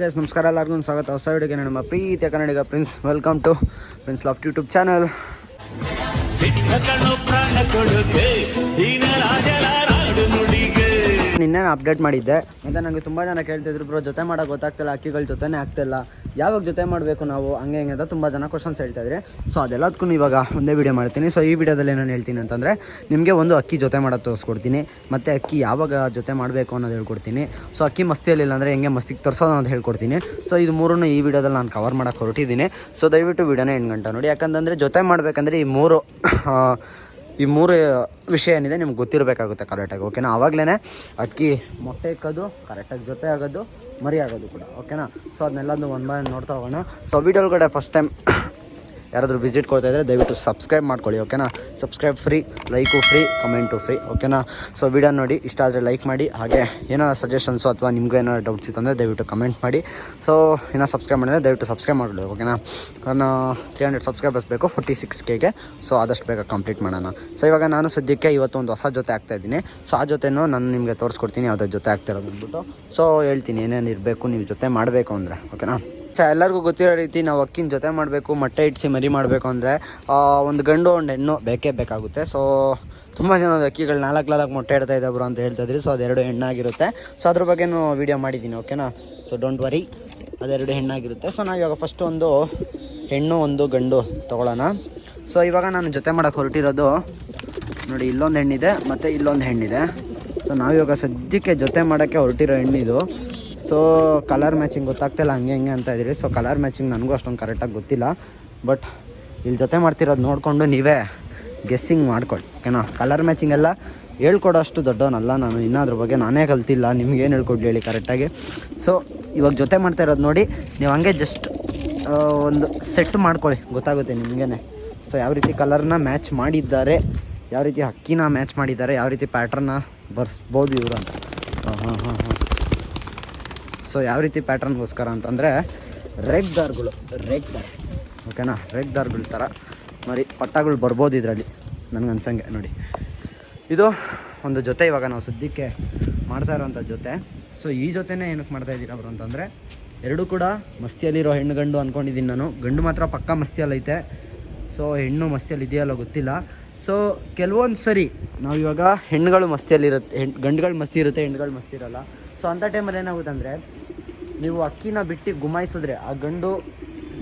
Guys ನಮಸ್ಕಾರ, ಎಲ್ಲರಿಗೂ ಸ್ವಾಗತ. ಹೊಸ ವಿಡಿಯೋಗೆ ನಮ್ಮ ಪ್ರೀತಿಯ Kannadiga prince. Welcome to prince laugh YouTube channel. ನಿನ್ನೆ ಅಪ್ಡೇಟ್ ಮಾಡಿದ್ದೆ. ಮತ್ತು ನನಗೆ ತುಂಬ ಜನ ಕೇಳ್ತಿದ್ರು ಬ್ರೋ, ಜೊತೆ ಮಾಡೋಕೆ ಗೊತ್ತಾಗ್ತಿಲ್ಲ, ಅಕ್ಕಿಗಳ ಜೊತೆನೇ ಆಗ್ತಿಲ್ಲ. ಯಾವಾಗ ಜೊತೆ ಮಾಡಬೇಕು ನಾವು? ಹಂಗೆ ಹಿಂಗೆ ಅಂತ ತುಂಬ ಜನ ಕ್ವಶನ್ಸ್ ಹೇಳ್ತಾ ಇದ್ರೆ. ಸೊ ಅದೆಲ್ಲದಕ್ಕೂ ಇವಾಗ ಒಂದೇ ವಿಡಿಯೋ ಮಾಡ್ತೀನಿ. ಸೊ ಈ ವಿಡಿಯೋದಲ್ಲಿ ನಾನು ಹೇಳ್ತೀನಿ ಅಂತಂದರೆ, ನಿಮಗೆ ಒಂದು ಅಕ್ಕಿ ಜೊತೆ ಮಾಡೋದು ತೋರಿಸ್ಕೊಡ್ತೀನಿ. ಮತ್ತು ಅಕ್ಕಿ ಯಾವಾಗ ಜೊತೆ ಮಾಡಬೇಕು ಅನ್ನೋದು ಹೇಳ್ಕೊಡ್ತೀನಿ. ಸೊ ಅಕ್ಕಿ ಮಸ್ತಿಯಲ್ಲಿಲ್ಲ ಅಂದರೆ ಹೆಂಗೆ ಮಸ್ತಿಗೆ ತರಿಸೋದು ಅನ್ನೋದು ಹೇಳ್ಕೊಡ್ತೀನಿ. ಸೊ ಇದು ಮೂರನ್ನು ಈ ವಿಡಿಯೋದಲ್ಲಿ ನಾನು ಕವರ್ ಮಾಡೋಕ್ಕೆ ಹೊರಟಿದ್ದೀನಿ. ಸೊ ದಯವಿಟ್ಟು ವಿಡಿಯೋನೇ ಎಂಟು ಗಂಟೆ ನೋಡಿ. ಯಾಕಂತಂದರೆ ಜೊತೆ ಮಾಡಬೇಕಂದ್ರೆ ಈ ಮೂರು ಈ ಮೂರು ವಿಷಯ ಏನಿದೆ ನಿಮ್ಗೆ ಗೊತ್ತಿರಬೇಕಾಗುತ್ತೆ ಕರೆಕ್ಟಾಗಿ ಓಕೆನಾ ಆವಾಗಲೇ ಅಕ್ಕಿ ಮೊಟ್ಟೆ ಇಕ್ಕೋದು ಕರೆಕ್ಟಾಗಿ ಜೊತೆ ಆಗೋದು, ಮರಿ ಆಗೋದು ಕೂಡ ಓಕೆನಾ ಸೊ ಅದನ್ನೆಲ್ಲದು ಒಂದು ಬೈ ಒನ್ ನೋಡ್ತಾ ಹೋಗೋಣ. ಸೊ ವಿಡಿಯೋ ಒಳಗಡೆ ಫಸ್ಟ್ ಟೈಮ್ ಯಾರಾದರೂ ವಿಸಿಟ್ ಕೊಡ್ತಾ ಇದ್ದರೆ ದಯವಿಟ್ಟು ಸಬ್ಸ್ಕ್ರೈಬ್ ಮಾಡ್ಕೊಳ್ಳಿ ಓಕೆನಾ subscribe free like free comment free ಓಕೆನಾ ಸೊ ವಿಡಿಯೋ ನೋಡಿ, ಇಷ್ಟ ಆದರೆ ಲೈಕ್ ಮಾಡಿ, ಹಾಗೆ ಏನೋ ಸಜೆಷನ್ಸು ಅಥವಾ ನಿಮಗೂ ಏನೋ ಡೌಟ್ಸ್ ಇತ್ತು ಅಂದರೆ ದಯವಿಟ್ಟು ಕಮೆಂಟ್ ಮಾಡಿ. ಸೊ ಇನ್ನೂ ಸಬ್ಸ್ಕ್ರೈಬ್ ಮಾಡಿದ್ರೆ ದಯವಿಟ್ಟು ಸಬ್ಸ್ಕ್ರೈಬ್ ಮಾಡ್ಕೊಳ್ಳಿ ಓಕೆನಾ ನಾನು ತ್ರೀ ಹಂಡ್ರೆಡ್ ಸಬ್ಸ್ಕ್ರೈಬರ್ಸ್ ಬೇಕು ಫೋರ್ಟಿ ಸಿಕ್ಸ್ ಕೆಗೆ ಸೊ ಆದಷ್ಟು ಬೇಗ ಕಂಪ್ಲೀಟ್ ಮಾಡೋಣ. ಸೊ ಇವಾಗ ನಾನು ಸದ್ಯಕ್ಕೆ ಇವತ್ತು ಒಂದು ಹೊಸ ಜೊತೆ ಆಗ್ತಾ ಇದ್ದೀನಿ. ಸೊ ಆ ಜೊತೆನೂ ನಾನು ನಿಮಗೆ ತೋರಿಸ್ಕೊಡ್ತೀನಿ, ಯಾವುದೇ ಜೊತೆ ಆಗ್ತಿರೋದು ಅಂದ್ಬಿಟ್ಟು. ಸೊ ಹೇಳ್ತೀನಿ, ಏನೇನು ಇರಬೇಕು, ನೀವು ಜೊತೆ ಮಾಡಬೇಕು ಅಂದರೆ ಓಕೆನಾ ಸೊ, ಎಲ್ಲರಿಗೂ ಗೊತ್ತಿರೋ ರೀತಿ ನಾವು ಅಕ್ಕಿನ ಜೊತೆ ಮಾಡಬೇಕು, ಮೊಟ್ಟೆ ಇಟ್ಸಿ ಮರಿ ಮಾಡಬೇಕು ಅಂದರೆ ಒಂದು ಗಂಡು ಒಂದು ಹೆಣ್ಣು ಬೇಕೇ ಬೇಕಾಗುತ್ತೆ. ಸೊ ತುಂಬ ಜನ ಅಕ್ಕಿಗಳು ನಾಲ್ಕು ನಾಲ್ಕು ಮೊಟ್ಟೆ ಇಡ್ತಾ ಇದ್ದಾಬ್ರು ಅಂತ ಹೇಳ್ತಾ ಇದ್ರಿ. ಸೊ ಅದೆರಡು ಹೆಣ್ಣಾಗಿರುತ್ತೆ. ಸೊ ಅದ್ರ ಬಗ್ಗೆನೂ ವೀಡಿಯೋ ಮಾಡಿದ್ದೀನಿ ಓಕೆನಾ ಸೊ ಡೋಂಟ್ ವರಿ ಅದೆರಡು ಹೆಣ್ಣಾಗಿರುತ್ತೆ. ಸೊ ನಾವು ಇವಾಗ ಫಸ್ಟ್ ಒಂದು ಹೆಣ್ಣು, ಒಂದು ಗಂಡು ತೊಗೊಳ್ಳೋಣ ಸೊ ಇವಾಗ ನಾನು ಜೊತೆ ಮಾಡೋಕ್ಕೆ ಹೊರಟಿರೋದು, ನೋಡಿ, ಇಲ್ಲೊಂದು ಹೆಣ್ಣಿದೆ, ಮತ್ತು ಇಲ್ಲೊಂದು ಹೆಣ್ಣಿದೆ. ಸೊ ನಾವಿವಾಗ ಸದ್ಯಕ್ಕೆ ಜೊತೆ ಮಾಡೋಕ್ಕೆ ಹೊರಟಿರೋ ಹೆಣ್ಣಿದು. ಸೊ ಕಲರ್ ಮ್ಯಾಚಿಂಗ್ ಗೊತ್ತಾಗ್ತಿಲ್ಲ, ಹಂಗೆ ಹಿಂಗೆ ಅಂತ ಇದ್ದೀರಿ. ಸೊ ಕಲರ್ ಮ್ಯಾಚಿಂಗ್ ನನಗೂ ಅಷ್ಟೊಂದು ಕರೆಕ್ಟಾಗಿ ಗೊತ್ತಿಲ್ಲ. ಬಟ್ ಇಲ್ಲಿ ಜೊತೆ ಮಾಡ್ತಿರೋದು ನೋಡಿಕೊಂಡು ನೀವೇ ಗೆಸ್ಸಿಂಗ್ ಮಾಡ್ಕೊಳ್ಳಿ ಓಕೆನಾ ಕಲರ್ ಮ್ಯಾಚಿಂಗ್ ಎಲ್ಲ ಹೇಳ್ಕೊಡೋಷ್ಟು ದೊಡ್ಡವನಲ್ಲ ನಾನು. ಇನ್ನಾದ್ರ ಬಗ್ಗೆ ನಾನೇ ಕಲ್ತಿಲ್ಲ. ನಿಮ್ಗೆ ಏನು ಹೇಳ್ಕೊಡ್ಲಿ ಹೇಳಿ ಕರೆಕ್ಟಾಗಿ ಸೊ ಇವಾಗ ಜೊತೆ ಮಾಡ್ತಾ ಇರೋದು ನೋಡಿ, ನೀವು ಹಂಗೆ ಜಸ್ಟ್ ಒಂದು ಸೆಟ್ ಮಾಡ್ಕೊಳ್ಳಿ. ಗೊತ್ತಾಗುತ್ತೆ ನಿಮಗೇ ಸೊ ಯಾವ ರೀತಿ ಕಲರ್ನ ಮ್ಯಾಚ್ ಮಾಡಿದ್ದಾರೆ, ಯಾವ ರೀತಿ ಹಕ್ಕಿನ ಮ್ಯಾಚ್ ಮಾಡಿದ್ದಾರೆ, ಯಾವ ರೀತಿ ಪ್ಯಾಟ್ರನ್ನ ಬರ್ಸ್ಬೋದು ಇವರು ಅಂತ. ಹಾಂ ಹಾಂ ಹಾಂ ಹಾಂ. ಸೊ ಯಾವ ರೀತಿ ಪ್ಯಾಟ್ರನ್ಗೋಸ್ಕರ ಅಂತಂದರೆ ರೆಗ್ ದಾರ್ಗಳು ರೆಗ್ ದಾರ್. ಓಕೆನಾ ರೆಗ್ ದಾರ್ಗಳ ಥರ ಮರಿ ಪಟ್ಟಗಳು ಬರ್ಬೋದು ಇದರಲ್ಲಿ, ನನಗೆ ಅನ್ಸಂಗೆ, ನೋಡಿ. ಇದು ಒಂದು ಜೊತೆ ಇವಾಗ ನಾವು ಸದ್ಯಕ್ಕೆ ಮಾಡ್ತಾ ಇರೋವಂಥ ಜೊತೆ. ಸೊ ಈ ಜೊತೆನೇ ಏನಕ್ಕೆ ಮಾಡ್ತಾ ಇದ್ದೀರಾ ಅವರು ಅಂತಂದರೆ, ಎರಡೂ ಕೂಡ ಮಸ್ತಿಯಲ್ಲಿರೋ ಹೆಣ್ಣು ಗಂಡು ಅಂದ್ಕೊಂಡಿದ್ದೀನಿ ನಾನು. ಗಂಡು ಮಾತ್ರ ಪಕ್ಕ ಮಸ್ತಿಯಲ್ಲೈತೆ. ಸೊ ಹೆಣ್ಣು ಮಸ್ತಿಯಲ್ಲಿ ಇದೆಯಲ್ಲ ಗೊತ್ತಿಲ್ಲ. ಸೊ ಕೆಲವೊಂದು ಸರಿ ನಾವು ಇವಾಗ ಹೆಣ್ಣುಗಳು ಮಸ್ತಿಯಲ್ಲಿರುತ್ತೆ ಹೆಣ್ಣು ಗಂಡುಗಳು ಮಸ್ತಿ ಇರುತ್ತೆ, ಹೆಣ್ಣುಗಳು ಮಸ್ತಿ ಇರಲ್ಲ. ಸೊ ಅಂಥ ಟೈಮಲ್ಲಿ ಏನಾಗುತ್ತೆ ಅಂದರೆ ನೀವು ಅಕ್ಕಿನ ಬಿಟ್ಟು ಗುಮಾಯಿಸಿದ್ರೆ ಆ ಗಂಡು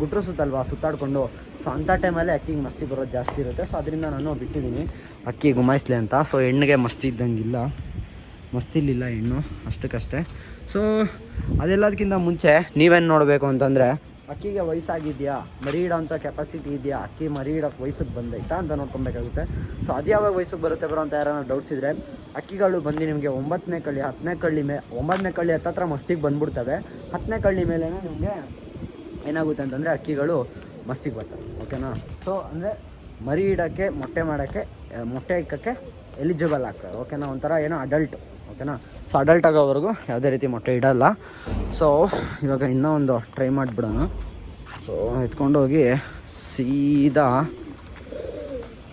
ಗುಟ್ರಿಸುತ್ತಲ್ವಾ, ಸುತ್ತಾಡ್ಕೊಂಡು. ಸೊ ಅಂಥ ಟೈಮಲ್ಲಿ ಅಕ್ಕಿಗೆ ಮಸ್ತಿ ಬರೋದು ಜಾಸ್ತಿ ಇರುತ್ತೆ. ಸೊ ಅದರಿಂದ ನಾನು ಬಿಟ್ಟಿದ್ದೀನಿ. ಅಕ್ಕಿ ಗುಮಾಯಿಸ್ಲಿ ಅಂತ. ಸೊ ಹೆಣ್ಣಿಗೆ ಮಸ್ತಿ ಇದ್ದಂಗಿಲ್ಲ. ಮಸ್ತಿಲಿಲ್ಲ ಹೆಣ್ಣು, ಅಷ್ಟಕ್ಕಷ್ಟೇ. ಸೊ ಅದೆಲ್ಲದಕ್ಕಿಂತ ಮುಂಚೆ ನೀವೇನು ನೋಡಬೇಕು ಅಂತಂದರೆ, ಅಕ್ಕಿಗೆ ವಯಸ್ಸಾಗಿದೆಯಾ ಮರಿ ಇಡೋಂಥ ಕೆಪಾಸಿಟಿ ಇದೆಯಾ, ಅಕ್ಕಿ ಮರಿ ಇಡೋಕ್ಕೆ ವಯಸ್ಸಿಗೆ ಬಂದೈತಾ ಅಂತ ನೋಡ್ಕೊಬೇಕಾಗುತ್ತೆ. ಸೊ ಅದು ಯಾವಾಗ ವಯಸ್ಸಿಗೆ ಬರುತ್ತೆ ಬರೋ ಅಂತ ಯಾರನ್ನ ಡೌಟ್ಸ್ ಇದ್ದರೆ ಅಕ್ಕಿಗಳು ಬಂದು ನಿಮಗೆ ಒಂಬತ್ತನೇ ಕಳ್ಳಿ, ಹತ್ತನೇ ಕಳ್ಳಿ ಮೇ ಒಂಬತ್ತನೇ ಕಳ್ಳಿ ಹತ್ತತ್ರ ಮಸ್ತಿಗೆ ಬಂದ್ಬಿಡ್ತವೆ. ಹತ್ತನೇ ಕಳ್ಳಿ ಮೇಲೆ ನಿಮಗೆ ಏನಾಗುತ್ತೆ ಅಂತಂದರೆ ಅಕ್ಕಿಗಳು ಮಸ್ತಿಗೆ ಬರ್ತವೆ ಓಕೆನಾ ಸೊ ಅಂದರೆ ಮರಿ ಇಡೋಕ್ಕೆ, ಮೊಟ್ಟೆ ಮಾಡೋಕ್ಕೆ ಮೊಟ್ಟೆ ಇಕ್ಕಕ್ಕೆ ಎಲಿಜಿಬಲ್ ಆಗ್ತವೆ ಓಕೆನಾ ಒಂಥರ ಏನೋ ಅಡಲ್ಟ್ ಓಕೆನಾ ಸೊ ಅಡಲ್ಟ್ ಆಗೋವರೆಗೂ ಯಾವುದೇ ರೀತಿ ಮೊಟ್ಟೆ ಇಡಲ್ಲ. ಸೊ ಇವಾಗ ಇನ್ನೂ ಒಂದು ಟ್ರೈ ಮಾಡಿಬಿಡೋಣ. ಸೊ ಎತ್ಕೊಂಡು ಹೋಗಿ ಸೀದಾ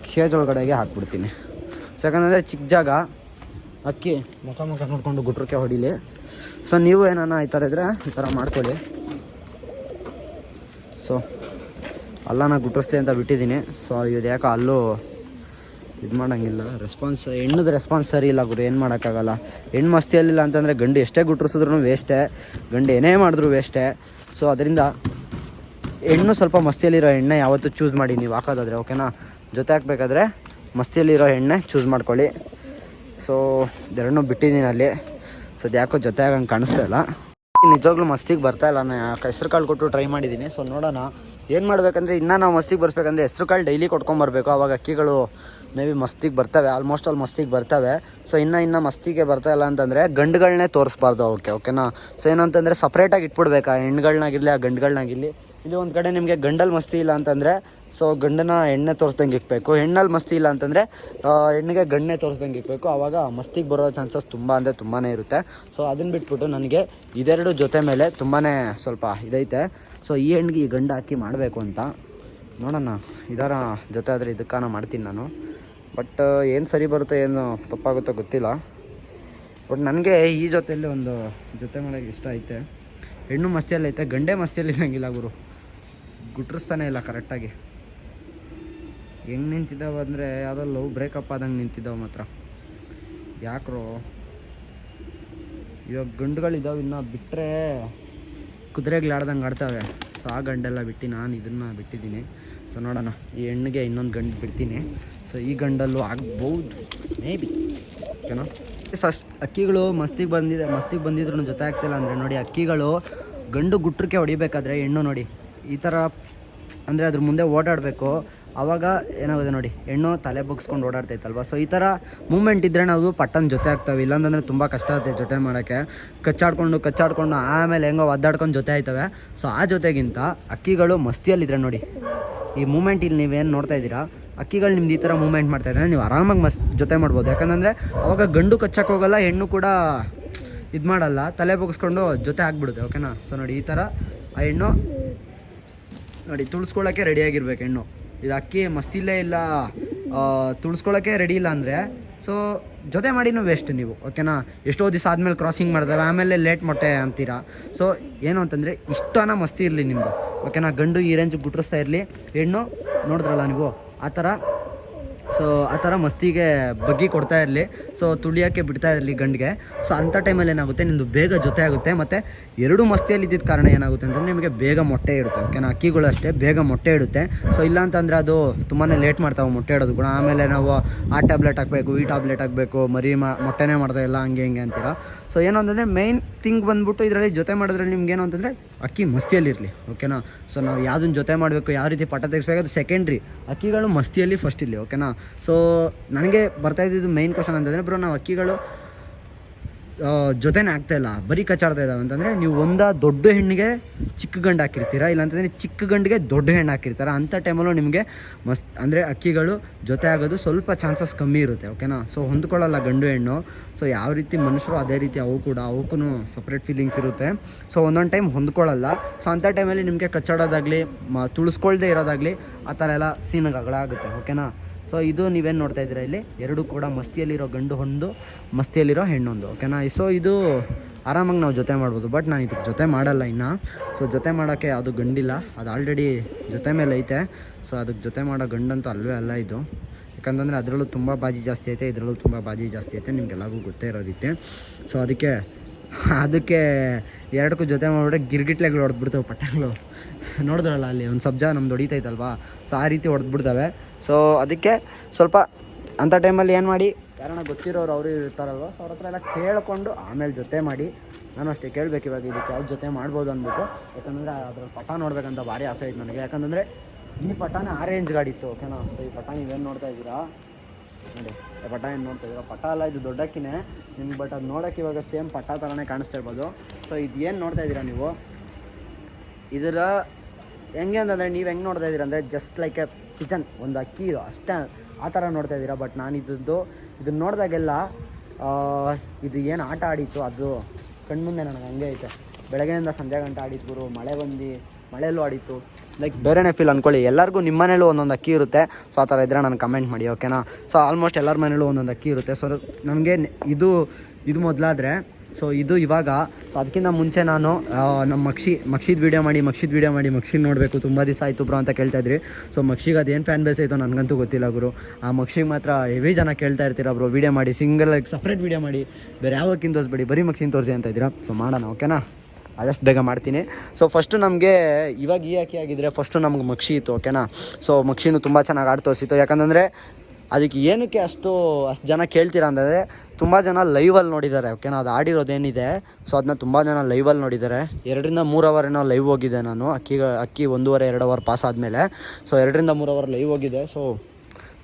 ಕೇಜ್ ಒಳಗಡೆಗೆ ಹಾಕ್ಬಿಡ್ತೀನಿ. ಸೊ ಯಾಕಂದರೆ ಚಿಕ್ಕ ಜಾಗ, ಅಕ್ಕಿ ಮುಖ ಮುಖ ನೋಡಿಕೊಂಡು ಗುಟ್ರಕ್ಕೆ ಹೊಡಿಲಿ. ಸೊ ನೀವು ಏನಾನ ಈ ಥರ ಇದ್ದರೆ ಈ ಥರ ಮಾಡ್ಕೊಳ್ಳಿ. ಸೊ ಅಲ್ಲ ನಾನು ಗುಟ್ಟಿಸ್ತೀನಿ ಅಂತ ಬಿಟ್ಟಿದ್ದೀನಿ. ಸೊ ಇದು ಯಾಕೆ ಅಲ್ಲೂ ಇದು ಮಾಡೋಂಗಿಲ್ಲ. ರೆಸ್ಪಾನ್ಸ್ ಹೆಣ್ಣದ ರೆಸ್ಪಾನ್ಸ್ ಸರಿ ಇಲ್ಲ ಗುರು, ಏನು ಮಾಡೋಕ್ಕಾಗಲ್ಲ. ಹೆಣ್ಣು ಮಸ್ತಿಯಲ್ಲಿಲ್ಲ ಅಂತಂದರೆ ಗಂಡು ಎಷ್ಟೇ ಗುಟ್ಟಿಸಿದ್ರು ವೇಸ್ಟೇ ಗಂಡು ಏನೇ ಮಾಡಿದ್ರು ವೇಸ್ಟೇ ಸೊ ಅದರಿಂದ ಹೆಣ್ಣು ಸ್ವಲ್ಪ ಮಸ್ತಿಯಲ್ಲಿರೋ ಎಣ್ಣೆ ಯಾವತ್ತೂ ಚೂಸ್ ಮಾಡಿ ನೀವು ಹಾಕೋದಾದ್ರೆ ಓಕೆನಾ ಜೊತೆ ಹಾಕ್ಬೇಕಾದ್ರೆ ಮಸ್ತಿಯಲ್ಲಿರೋ ಎಣ್ಣೆ ಚೂಸ್ ಮಾಡ್ಕೊಳ್ಳಿ. ಸೊ ಎರಡನ್ನೂ ಬಿಟ್ಟಿದ್ದೀನಿ ಅಲ್ಲಿ. ಸೊ ಯಾಕೋ ಜೊತೆ ಆಗಂಗೆ ಕಾಣಿಸ್ತಾ ಇಲ್ಲ. ನಿಜವಾಗ್ಲೂ ಮಸ್ತಿಗೆ ಬರ್ತಾ ಇಲ್ಲ. ನಾನು ಹೆಸ್ರು ಕಾಳು ಕೊಟ್ಟು ಟ್ರೈ ಮಾಡಿದ್ದೀನಿ ಸೊ ನೋಡೋಣ. ಏನು ಮಾಡಬೇಕಂದ್ರೆ ಇನ್ನೂ ನಾವು ಮಸ್ತಿಗೆ ಬರ್ಸ್ಬೇಕಂದ್ರೆ ಹೆಸ್ರು ಕಾಳು ಡೈಲಿ ಕೊಟ್ಕೊಂಬರ್ಬೇಕು ಅವಾಗ ಅಕ್ಕಿಗಳು ಮೇ ಬಿ ಮಸ್ತಿಗೆ ಬರ್ತವೆ. ಆಲ್ಮೋಸ್ಟ್ ಆಲ್ ಮಸ್ತಿಗೆ ಬರ್ತವೆ. ಸೊ ಇನ್ನೂ ಇನ್ನೂ ಮಸ್ತಿಗೆ ಬರ್ತಾ ಇಲ್ಲ ಅಂತಂದರೆ ಗಂಡುಗಳನ್ನೇ ತೋರಿಸ್ಬಾರ್ದು ಅವಕ್ಕೆ ಓಕೆನಾ ಸೊ ಏನಂತಂದರೆ ಸಪ್ರೇಟಾಗಿ ಇಟ್ಬಿಡ್ಬೇಕಾ? ಹೆಣ್ಗಳನ್ನಾಗಿರಲಿ ಆ ಗಂಡುಗಳನ್ನಾಗಿರಲಿ ಇಲ್ಲಿ ಒಂದು ಕಡೆ ನಿಮಗೆ ಗಂಡಲ್ಲಿ ಮಸ್ತಿ ಇಲ್ಲ ಅಂತಂದರೆ ಸೊ ಗಂಡನ ಎಣ್ಣೆ ತೋರಿಸ್ದಂಗೆ ಇಕ್ಬೇಕು. ಹೆಣ್ಣಲ್ಲಿ ಮಸ್ತಿ ಇಲ್ಲ ಅಂತಂದರೆ ಹೆಣ್ಣಿಗೆ ಗಣ್ಣೆ ತೋರಿಸ್ದಂಗೆ ಇಕ್ಬೇಕು. ಆವಾಗ ಮಸ್ತಿಗೆ ಬರೋ ಚಾನ್ಸಸ್ ತುಂಬ ಅಂದರೆ ತುಂಬಾ ಇರುತ್ತೆ. ಸೊ ಅದನ್ನು ಬಿಟ್ಬಿಟ್ಟು ನನಗೆ ಇದೆರಡು ಜೊತೆ ಮೇಲೆ ತುಂಬಾ ಸ್ವಲ್ಪ ಇದೈತೆ. ಸೊ ಈ ಹೆಣ್ಣಿಗೆ ಈ ಗಂಡ ಹಾಕಿ ಮಾಡಬೇಕು ಅಂತ. ನೋಡೋಣ ಇದರ ಜೊತೆ ಆದರೆ ಇದಕ್ಕಾನ ಮಾಡ್ತೀನಿ ನಾನು. ಬಟ್ ಏನು ಸರಿ ಬರುತ್ತೋ, ಏನು ತಪ್ಪಾಗುತ್ತೋ ಗೊತ್ತಿಲ್ಲ. ಬಟ್ ನನಗೆ ಈ ಜೊತೆಯಲ್ಲಿ ಒಂದು ಜೊತೆ ಮಾಡೋಕ್ಕೆ ಇಷ್ಟ ಐತೆ. ಹೆಣ್ಣು ಮಸ್ತಿಯಲ್ಲಿ ಐತೆ ಗಂಡೆ ಮಸ್ತಿಯಲ್ಲಿ ಇರೋಂಗಿಲ್ಲ ಗುರು. ಗುಟ್ರಿಸ್ತಾನೆ ಇಲ್ಲ ಕರೆಕ್ಟಾಗಿ ಹೆಂಗೆ ನಿಂತಿದ್ದಾವೆ ಅಂದರೆ ಯಾವುದೋ ಲವ್ ಬ್ರೇಕಪ್ ಆದಂಗೆ ನಿಂತಿದ್ದಾವೆ ಮಾತ್ರ. ಯಾಕ್ರೋ? ಇವಾಗ ಗಂಡುಗಳಿದ್ದಾವೆ ಇನ್ನು ಬಿಟ್ಟರೆ ಕುದುರೆಗಳು ಆಡ್ದಂಗೆ ಆಡ್ತಾವೆ. ಸೊ ಆ ಗಂಡೆಲ್ಲ ಬಿಟ್ಟು ನಾನು ಇದನ್ನು ಬಿಟ್ಟಿದ್ದೀನಿ. ಸೊ ನೋಡೋಣ, ಈ ಹೆಣ್ಣಿಗೆ ಇನ್ನೊಂದು ಗಂಡು ಬಿಡ್ತೀನಿ. ಸೊ ಈ ಗಂಡಲ್ಲೂ ಆಗ್ಬೋದು ಮೇ ಬಿ ಓಕೆನಾ ಅಷ್ಟು ಅಕ್ಕಿಗಳು ಮಸ್ತಿಗೆ ಬಂದಿದೆ, ಮಸ್ತಿಗೆ ಬಂದಿದ್ರು ಜೊತೆ ಆಗ್ತಿಲ್ಲ ಅಂದರೆ ನೋಡಿ ಅಕ್ಕಿಗಳು ಗಂಡು ಗುಟ್ರಕ್ಕೆ ಹೊಡಿಬೇಕಾದ್ರೆ ಹೆಣ್ಣು ನೋಡಿ. ಈ ಥರ ಅಂದರೆ ಅದ್ರ ಮುಂದೆ ಓಡಾಡಬೇಕು. ಆವಾಗ ಏನಾಗುತ್ತೆ ನೋಡಿ, ಹೆಣ್ಣು ತಲೆ ಬಗ್ಸ್ಕೊಂಡು ಓಡಾಡ್ತೈತಲ್ವ? ಸೊ ಈ ಥರ ಮೂಮೆಂಟ್ ಇದ್ರೆ ನಾವು ಪಟ್ಟನ್ ಜೊತೆ ಆಗ್ತವೆ. ಇಲ್ಲಾಂತಂದರೆ ತುಂಬ ಕಷ್ಟ ಆಗುತ್ತೆ ಜೊತೆ ಮಾಡೋಕ್ಕೆ. ಕಚ್ಚಾಡ್ಕೊಂಡು ಕಚ್ಚಾಡ್ಕೊಂಡು ಆಮೇಲೆ ಹೆಂಗೋ ಒದ್ದಾಡ್ಕೊಂಡು ಜೊತೆ ಆಯ್ತವೆ. ಸೊ ಆ ಜೊತೆಗಿಂತ ಅಕ್ಕಿಗಳು ಮಸ್ತಿಯಲ್ಲಿದ್ರೆ ನೋಡಿ, ಈ ಮೂಮೆಂಟ್ ಇಲ್ಲಿ ನೀವೇನು ನೋಡ್ತಾ ಇದ್ದೀರಾ? ಅಕ್ಕಿಗಳು ನಿಮ್ದು ಈ ಥರ ಮೂಮೆಂಟ್ ಮಾಡ್ತಾ ಇದ್ದಾರೆ ನೀವು ಆರಾಮಾಗಿ ಮಸ್ ಜೊತೆ ಮಾಡ್ಬೋದು. ಯಾಕಂದರೆ ಅವಾಗ ಗಂಡು ಕಚ್ಚಕ್ಕೆ ಹೋಗಲ್ಲ, ಹೆಣ್ಣು ಕೂಡ ಇದು ಮಾಡಲ್ಲ. ತಲೆ ಬಗ್ಸ್ಕೊಂಡು ಜೊತೆ ಆಗ್ಬಿಡುತ್ತೆ ಓಕೆನಾ ಸೊ ನೋಡಿ, ಈ ಥರ ಆ ಹೆಣ್ಣು ನೋಡಿ ತುಳಿಸ್ಕೊಳ್ಳೋಕ್ಕೆ ರೆಡಿಯಾಗಿರ್ಬೇಕು ಹೆಣ್ಣು. ಇದು ಅಕ್ಕಿ ಮಸ್ತಿಲ್ಲೇ ಇಲ್ಲ ತುಳಿಸ್ಕೊಳ್ಳೋಕ್ಕೆ ರೆಡಿ ಇಲ್ಲ ಅಂದರೆ ಸೊ ಜೊತೆ ಮಾಡಿನೂ ವೇಸ್ಟ್ ನೀವು ಓಕೆನಾ ಎಷ್ಟೋ ದಿವಸ ಆದಮೇಲೆ ಕ್ರಾಸಿಂಗ್ ಮಾಡಿದಾವೆ ಆಮೇಲೆ ಲೇಟ್ ಮೊಟ್ಟೆ ಅಂತೀರಾ? ಸೊ ಏನು ಅಂತಂದರೆ, ಇಷ್ಟನ ಮಸ್ತಿ ಇರಲಿ ನಿಮ್ಮದು ಓಕೆನಾ ಗಂಡು ಈ ರೇಂಜ್ ಗುಟ್ರಿಸ್ತಾ ಇರಲಿ, ಹೆಣ್ಣು ನೋಡಿದ್ರಲ್ಲ ನೀವು, ಆ ಥರ ಸೊ ಆ ಥರ ಮಸ್ತಿಗೆ ಬಗ್ಗಿ ಕೊಡ್ತಾ ಇರಲಿ. ಸೊ ತುಳಿಯೋಕ್ಕೆ ಬಿಡ್ತಾ ಇರಲಿ ಗಂಡಿಗೆ. ಸೊ ಅಂಥ ಟೈಮಲ್ಲಿ ಏನಾಗುತ್ತೆ? ನಿಮ್ಮದು ಬೇಗ ಜೊತೆ ಆಗುತ್ತೆ. ಮತ್ತು ಎರಡು ಮಸ್ತಿಯಲ್ಲಿ ಇದ್ದಿದ್ದ ಕಾರಣ ಏನಾಗುತ್ತೆ ಅಂತಂದರೆ ನಿಮಗೆ ಬೇಗ ಮೊಟ್ಟೆ ಇಡುತ್ತೆ. ಓಕೆನಾ ಅಕ್ಕಿಗಳಷ್ಟೇ ಬೇಗ ಮೊಟ್ಟೆ ಇಡುತ್ತೆ. ಸೊ ಇಲ್ಲ ಅಂತಂದರೆ ಅದು ತುಂಬಾ ಲೇಟ್ ಮಾಡ್ತಾವೆ ಮೊಟ್ಟೆ ಇಡೋದು ಕೂಡ. ಆಮೇಲೆ ನಾವು ಆ ಟ್ಯಾಬ್ಲೆಟ್ ಹಾಕಬೇಕು, ಈ ಟ್ಯಾಬ್ಲೆಟ್ ಹಾಕಬೇಕು, ಮರಿ ಮೊಟ್ಟೆನೇ ಮಾಡ್ದೆ ಇಲ್ಲ, ಹಂಗೆ, ಹಿಂಗೆ ಅಂತೀರ? ಸೊ ಏನು ಅಂತಂದರೆ ಮೈನ್ ಥಿಂಗ್ ಬಂದ್ಬಿಟ್ಟು ಇದರಲ್ಲಿ ಜೊತೆ ಮಾಡಿದ್ರೆ ನಿಮ್ಗೆ ಏನು ಅಂತಂದರೆ ಅಕ್ಕಿ ಮಸ್ತಿಯಲ್ಲಿರಲಿ ಓಕೆನಾ ಸೊ ನಾವು ಯಾವುದನ್ನ ಜೊತೆ ಮಾಡಬೇಕು, ಯಾವ ರೀತಿ ಪಟ ತೆಗಿಸ್ಬೇಕು ಅದು ಸೆಕೆಂಡ್ರಿ ಅಕ್ಕಿಗಳು ಮಸ್ತಿಯಲ್ಲಿ ಫಸ್ಟ್ ಇಲ್ಲಿ ಓಕೆನಾ ಸೊ ನನಗೆ ಬರ್ತಾ ಇದ್ದಿದ್ದು ಮೈನ್ ಕ್ವಶನ್ ಅಂತಂದರೆ ಬ್ರೋ ನಾವು ಅಕ್ಕಿಗಳು ಜೊತೆನೇ ಇಲ್ಲ. ಬರೀ ಕಚ್ಚಾಡ್ತಾ ಇದ್ದಾವೆ ಅಂತಂದರೆ ನೀವು ಒಂದ ದೊಡ್ಡ ಹೆಣ್ಣಿಗೆ ಚಿಕ್ಕ ಗಂಡು ಹಾಕಿರ್ತೀರಾ ಇಲ್ಲಾಂತಂದರೆ ಚಿಕ್ಕ ಗಂಡಿಗೆ ದೊಡ್ಡ ಹೆಣ್ಣು ಹಾಕಿರ್ತಾರೆ? ಅಂಥ ಟೈಮಲ್ಲೂ ನಿಮಗೆ ಮಸ್ತ್, ಅಂದರೆ ಅಕ್ಕಿಗಳು ಜೊತೆ ಆಗೋದು ಸ್ವಲ್ಪ ಚಾನ್ಸಸ್ ಕಮ್ಮಿ ಇರುತ್ತೆ ಓಕೆನಾ ಸೊ ಹೊಂದ್ಕೊಳ್ಳಲ್ಲ ಗಂಡು ಹೆಣ್ಣು. ಸೊ ಯಾವ ರೀತಿ ಮನುಷ್ಯರು ಅದೇ ರೀತಿ ಅವು ಕೂಡ ಅವಕ್ಕೂ ಸಪ್ರೇಟ್ ಫೀಲಿಂಗ್ಸ್ ಇರುತ್ತೆ. ಸೊ ಒಂದೊಂದು ಟೈಮ್ ಹೊಂದ್ಕೊಳ್ಳಲ್ಲ. ಸೊ ಅಂಥ ಟೈಮಲ್ಲಿ ನಿಮಗೆ ಕಚ್ಚಾಡೋದಾಗಲಿ, ಮ, ತುಳಿಸ್ಕೊಳ್ದೇ ಇರೋದಾಗಲಿ, ಆ ಥರ ಎಲ್ಲ ಸೀನ್ಗಳಾಗುತ್ತೆ ಓಕೆನಾ ಸೊ ಇದು ನೀವೇನು ನೋಡ್ತಾ ಇದ್ದೀರಾ ಇಲ್ಲಿ? ಎರಡು ಕೂಡ ಮಸ್ತಿಯಲ್ಲಿರೋ ಗಂಡು ಹೊಂದು ಮಸ್ತಿಯಲ್ಲಿರೋ ಹೆಣ್ಣೊಂದು ಓಕೆನಾ ಸೊ ಇದು ಆರಾಮಾಗಿ ನಾವು ಜೊತೆ ಮಾಡ್ಬೋದು ಬಟ್ ನಾನು ಇದಕ್ಕೆ ಜೊತೆ ಮಾಡಲ್ಲ ಇನ್ನು. ಸೊ ಜೊತೆ ಮಾಡೋಕ್ಕೆ ಅದು ಗಂಡಿಲ್ಲ, ಅದು ಆಲ್ರೆಡಿ ಜೊತೆ ಮೇಲೆ ಐತೆ. ಸೊ ಅದಕ್ಕೆ ಜೊತೆ ಮಾಡೋ ಗಂಡಂತೂ ಅಲ್ವೇ ಅಲ್ಲ ಇದು. ಯಾಕಂತಂದರೆ ಅದರಲ್ಲೂ ತುಂಬ ಬಾಜಿ ಜಾಸ್ತಿ ಐತೆ, ಇದರಲ್ಲೂ ತುಂಬ ಬಾಜಿ ಜಾಸ್ತಿ ಐತೆ, ನಿಮಗೆಲ್ಲರಿಗೂ ಗೊತ್ತೇ ಇರೋ ಸೊ ಅದಕ್ಕೆ ಅದಕ್ಕೆ ಎರಡಕ್ಕೂ ಜೊತೆ ಮಾಡಿಬಿಟ್ರೆ ಗಿರ್ಗಿಟ್ಲೆಗಳು ಹೊಡೆದ್ಬಿಡ್ತವೆ ಪಟ್ಟಣಗಳು. ನೋಡಿದ್ರಲ್ಲ ಅಲ್ಲಿ ಒಂದು ಸಬ್ಜಾ ನಮ್ದು ಹೊಡಿತೈತಲ್ವಾ? ಸೊ ಆ ರೀತಿ ಹೊಡೆದ್ಬಿಡ್ತವೆ. ಸೊ ಅದಕ್ಕೆ ಸ್ವಲ್ಪ ಅಂಥ ಟೈಮಲ್ಲಿ ಏನು ಮಾಡಿ, ಕಾರಣ ಗೊತ್ತಿರೋರು ಅವರು ಇರ್ತಾರಲ್ವ? ಸೊ ಅವ್ರ ಹತ್ರ ಎಲ್ಲ ಕೇಳಿಕೊಂಡು ಆಮೇಲೆ ಜೊತೆ ಮಾಡಿ. ನಾನು ಅಷ್ಟೇ ಕೇಳಬೇಕು ಇವಾಗ ಇದಕ್ಕೆ ಯಾವ್ದು ಜೊತೆ ಮಾಡ್ಬೋದು ಅಂದ್ಬಿಟ್ಟು. ಯಾಕಂದರೆ ಅದ್ರ ಪಟ ನೋಡ್ಬೇಕಂತ ಭಾರಿ ಆಸೆ ಇತ್ತು ನನಗೆ. ಯಾಕಂದರೆ ಈ ಪಟಾನ ಆರೇಂಜ್ ರೇಂಜ್ ಗಾಡಿ ಇತ್ತು ಓಕೆನಾ ಸೊ ಈ ಪಟ ನೀವೇನು ನೋಡ್ತಾ ಇದ್ದೀರಾ? ನೋಡಿ ಪಟ ಏನು ನೋಡ್ತಾ ಇದ್ದೀರಾ? ಪಟ ಅಲ್ಲ, ಇದು ದೊಡ್ಡಕ್ಕಿನೇ. ನಿಮ್ಗೆ ಬಟ್ ಅದು ನೋಡೋಕೆ ಇವಾಗ ಸೇಮ್ ಪಟ ಥರನೇ ಕಾಣಿಸ್ತಾ ಇರ್ಬೋದು. ಸೊ ಇದು ಏನು ನೋಡ್ತಾ ಇದ್ದೀರಾ ನೀವು? ಇದರ ಹೆಂಗೆ ಅಂತಂದರೆ ನೀವು ಹೆಂಗೆ ನೋಡ್ತಾ ಇದ್ದೀರಾ ಅಂದರೆ ಜಸ್ಟ್ ಲೈಕ್ ಎ ಕಿಚನ್, ಒಂದು ಅಕ್ಕಿ, ಇದು ಅಷ್ಟೇ. ಆ ಥರ ನೋಡ್ತಾ ಇದ್ದೀರಾ? ಬಟ್ ನಾನು ಇದ್ದದ್ದು ಇದನ್ನ ನೋಡಿದಾಗೆಲ್ಲ ಇದು ಏನು ಆಟ ಆಡಿತ್ತು ಅದು? ಕಣ್ಮುಂದೆ ನನಗೆ ಹಂಗೆ ಐತೆ. ಬೆಳಗ್ಗೆಯಿಂದ ಸಂಜೆ ಗಂಟೆ ಆಡಿತ್ತು ಗುರು, ಮಳೆ ಬಂದು ಮಳೆಯಲ್ಲೂ ಆಡಿತ್ತು. ಲೈಕ್ ಬೇರೆನೇ ಫೀಲ್ ಅಂದ್ಕೊಳ್ಳಿ ಎಲ್ಲರಿಗೂ ನಿಮ್ಮ ಮನೇಲೂ ಒಂದೊಂದು ಅಕ್ಕಿ ಇರುತ್ತೆ. ಸೊ ಆ ಥರ ಇದ್ದರೆ ನಾನು ಕಮೆಂಟ್ ಮಾಡಿ ಓಕೆನಾ ಸೊ ಆಲ್ಮೋಸ್ಟ್ ಎಲ್ಲರ ಮನೇಲೂ ಒಂದೊಂದು ಅಕ್ಕಿ ಇರುತ್ತೆ. ಸೊ ನನಗೆ ಇದು ಇದು ಮೊದಲಾದರೆ ಸೊ ಇದು ಇವಾಗ ಸೊ ಅದಕ್ಕಿಂತ ಮುಂಚೆ ನಾನು ನಮ್ಮ ಮಕ್ಷಿ, ಮಕ್ಷಿದ ವೀಡಿಯೋ ಮಾಡಿ, ಮಕ್ಷಿದ ವೀಡಿಯೋ ಮಾಡಿ ಮಕ್ಷಿ ನೋಡಬೇಕು, ತುಂಬ ದಿವಸ ಆಯಿತು ಬ್ರೋ ಅಂತ ಕೇಳ್ತಾ ಇದ್ರಿ. ಸೊ ಮಕ್ಷಿಗೆ ಅದೇನು ಫ್ಯಾನ್ ಬೇಸ್ ಆಯಿತು ನನಗಂತೂ ಗೊತ್ತಿಲ್ಲ ಗುರು. ಆ ಮಕ್ಷಿಗೆ ಮಾತ್ರ ಹೆವಿ ಜನ ಕೇಳ್ತಾ ಇರ್ತೀರ ಬ್ರೋ ವೀಡಿಯೋ ಮಾಡಿ ಸಿಂಗಲ್ ಸಪ್ರೇಟ್ ವೀಡಿಯೋ ಮಾಡಿ, ಬೇರೆ ಯಾವಾಗಿನ ತೋರಿಸ್ಬೇಡಿ ಬರೀ ಮಕ್ಷಿನ ತೋರಿಸಿ ಅಂತ ಇದ್ದೀರಾ? ಸೊ ಮಾಡೋಣ ಓಕೆನಾ ಆದಷ್ಟು ಬೇಗ ಮಾಡ್ತೀನಿ. ಸೊ ಫಸ್ಟು ನಮಗೆ ಇವಾಗ ಈ ಅಕ್ಕಿ ಆಗಿದ್ರೆ ಫಸ್ಟು ನಮ್ಗೆ ಮಕ್ಷಿ ಇತ್ತು ಓಕೆನಾ ಸೊ ಮಕ್ಷಿನೂ ತುಂಬ ಚೆನ್ನಾಗಿ ಆಡ್ ತೋರಿಸಿತ್ತು ಯಾಕಂತಂದರೆ ಅದಕ್ಕೆ ಏನಕ್ಕೆ ಅಷ್ಟು ಅಷ್ಟು ಜನ ಕೇಳ್ತೀರಾ ಅಂದರೆ ತುಂಬ ಜನ ಲೈವಲ್ಲಿ ನೋಡಿದ್ದಾರೆ ಓಕೆನಾ ಅದು ಆಡಿರೋದೇನಿದೆ ಸೊ ಅದನ್ನ ತುಂಬ ಜನ ಲೈವಲ್ಲಿ ನೋಡಿದ್ದಾರೆ. ಎರಡರಿಂದ ಮೂರು ಅವರ್ ಏನೋ ಲೈವ್ ಹೋಗಿದೆ ನಾನು, ಅಕ್ಕಿ ಅಕ್ಕಿ ಒಂದೂವರೆ, ಎರಡು ಅವರ್ ಪಾಸ್ ಆದಮೇಲೆ. ಸೊ ಎರಡರಿಂದ ಮೂರು ಅವರ್ ಲೈವ್ ಹೋಗಿದೆ ಸೊ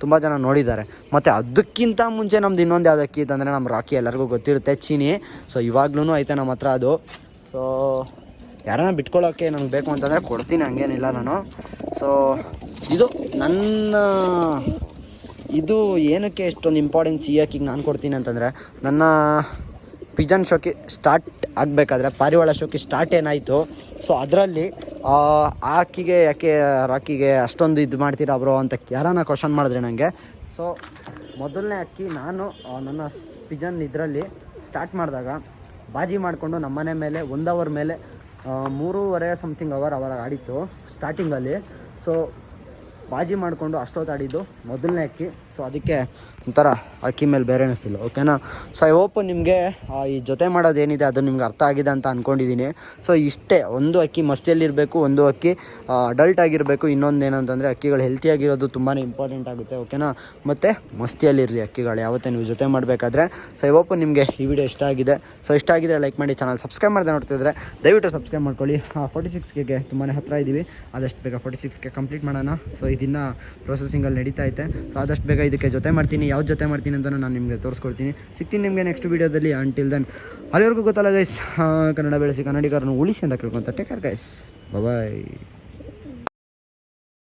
ತುಂಬ ಜನ ನೋಡಿದ್ದಾರೆ. ಮತ್ತು ಅದಕ್ಕಿಂತ ಮುಂಚೆ ನಮ್ದು ಇನ್ನೊಂದು ಯಾವ್ದು ಅಕ್ಕಿ ಇತ್ತಂದರೆ ನಮ್ಮ ರಾಕಿ ಎಲ್ಲರಿಗೂ ಗೊತ್ತಿರುತ್ತೆ, ಚೀನಿ. ಸೊ ಇವಾಗ್ಲೂ ಐತೆ ನಮ್ಮ ಹತ್ರ ಅದು. ಸೊ ಯಾರನ್ನ ಬಿಟ್ಕೊಳ್ಳೋಕ್ಕೆ ನನಗೆ ಬೇಕು ಅಂತಂದರೆ ಕೊಡ್ತೀನಿ, ಹಂಗೇನಿಲ್ಲ ನಾನು. ಸೊ ಇದು ನನ್ನ ಇದು ಏನಕ್ಕೆ ಎಷ್ಟೊಂದು ಇಂಪಾರ್ಟೆನ್ಸ್ ಈ ಅಕ್ಕಿಗೆ ನಾನು ಕೊಡ್ತೀನಿ ಅಂತಂದರೆ, ನನ್ನ ಪಿಜನ್ ಶೋಕಿ ಸ್ಟಾರ್ಟ್ ಆಗಬೇಕಾದ್ರೆ, ಪಾರಿವಾಳ ಶೋಕಿ ಸ್ಟಾರ್ಟ್ ಏನಾಯಿತು ಸೊ ಅದರಲ್ಲಿ, ಆ ಯಾಕೆ, ರಾಕಿಗೆ ಅಷ್ಟೊಂದು ಇದು ಮಾಡ್ತೀರಾ ಬ್ರೋ ಅಂತ ಯಾರನ್ನ ಕ್ವಶನ್ ಮಾಡಿದ್ರೆ ನನಗೆ ಸೊ ಮೊದಲನೇ ಅಕ್ಕಿ ನಾನು ನನ್ನ ಪಿಜನ್ ಇದರಲ್ಲಿ ಸ್ಟಾರ್ಟ್ ಮಾಡಿದಾಗ, ಬಾಜಿ ಮಾಡಿಕೊಂಡು ನಮ್ಮನೆ ಮೇಲೆ, ಒಂದು ಅವರ್ ಮೇಲೆ ಮೂರುವರೆ ಸಮಥಿಂಗ್ ಅವರ್ ಅವರ ಆಡಿತ್ತು ಸ್ಟಾರ್ಟಿಂಗಲ್ಲಿ ಸೊ ಬಾಜಿ ಮಾಡಿಕೊಂಡು ಅಷ್ಟೊತ್ತಾಡಿದ್ದು ಮೊದಲನೇ ಅಕ್ಕಿ. ಸೊ ಅದಕ್ಕೆ ಒಂಥರ ಅಕ್ಕಿ ಮೇಲೆ ಬೇರೆನೇ ಫೀಲ್ ಓಕೆನಾ ಸೊ ಐ ಹೋಪ್ ನಿಮಗೆ ಈ ಜೊತೆ ಮಾಡೋದೇನಿದೆ ಅದು ನಿಮ್ಗೆ ಅರ್ಥ ಆಗಿದೆ ಅಂತ ಅಂದ್ಕೊಂಡಿದ್ದೀನಿ ಸೊ ಇಷ್ಟೇ, ಒಂದು ಅಕ್ಕಿ ಮಸ್ತಿಯಲ್ಲಿರಬೇಕು, ಒಂದು ಅಕ್ಕಿ ಅಡಲ್ಟ್ ಆಗಿರಬೇಕು, ಇನ್ನೊಂದು ಏನಂತಂದರೆ ಅಕ್ಕಿಗಳು ಹೆಲ್ತಿಯಾಗಿರೋದು ತುಂಬಾ ಇಂಪಾರ್ಟೆಂಟ್ ಆಗುತ್ತೆ ಓಕೆನಾ ಮತ್ತು ಮಸ್ತಿಯಲ್ಲಿರಲಿ ಅಕ್ಕಿಗಳು ಯಾವತ್ತೇ ನೀವು ಜೊತೆ ಮಾಡಬೇಕಾದ್ರೆ. ಸೊ ಐ ಹೋಪ್ ನಿಮಗೆ ಈ ವಿಡಿಯೋ ಇಷ್ಟ ಆಗಿದೆ. ಸೊ ಇಷ್ಟ ಆಗಿದ್ರೆ ಲೈಕ್ ಮಾಡಿ ಚಾನಲ್ ಸಬ್ಸ್ಕ್ರೈಬ್ ಮಾಡಿದೆ ನೋಡ್ತಿದ್ರೆ, ದಯವಿಟ್ಟು ಸಬ್ಸ್ಕ್ರೈಬ್ ಮಾಡ್ಕೊಳ್ಳಿ. ಫೋರ್ಟಿ ಸಿಕ್ಸ್ಗೆ ತುಂಬಾ ಹತ್ತಿರ ಇದ್ದೀವಿ ಆದಷ್ಟು ಬೇಗ ಫೋರ್ಟಿ ಸಿಕ್ಸ್ಗೆ ಕಂಪ್ಲೀಟ್ ಮಾಡೋಣ. ಸೊ ಇದನ್ನು ಪ್ರೊಸೆಸಿಂಗಲ್ಲಿ ನಡೀತಾ ಐತೆ. ಸೊ ಆದಷ್ಟು ಬೇಗ ಇದಕ್ಕೆ ಜೊತೆ ಮಾಡ್ತೀನಿ, ಯಾವ್ದು ಜೊತೆ ಮಾಡ್ತೀನಿ ಅಂತ ನಾನು ನಿಮಗೆ ತೋರಿಸ್ಕೊಡ್ತೀನಿ. ಸಿಗ್ತೀನಿ ನಿಮಗೆ ನೆಕ್ಸ್ಟ್ ವೀಡಿಯೋದಲ್ಲಿ ಅಂಟಿಲ್ ದೆನ್ ಅಲ್ಲಿವರೆಗೂ ಗೊತ್ತಲ್ಲ ಗೈಸ್ ಕನ್ನಡ ಬೆಳೆಸಿ ಕನ್ನಡಿಗರನ್ನು ಉಳಿಸಿ ಅಂತ ಕೇಳ್ಕೊಂತ ಟೇಕ್ ಕೇರ್ ಗೈಸ್ ಬಾಯ್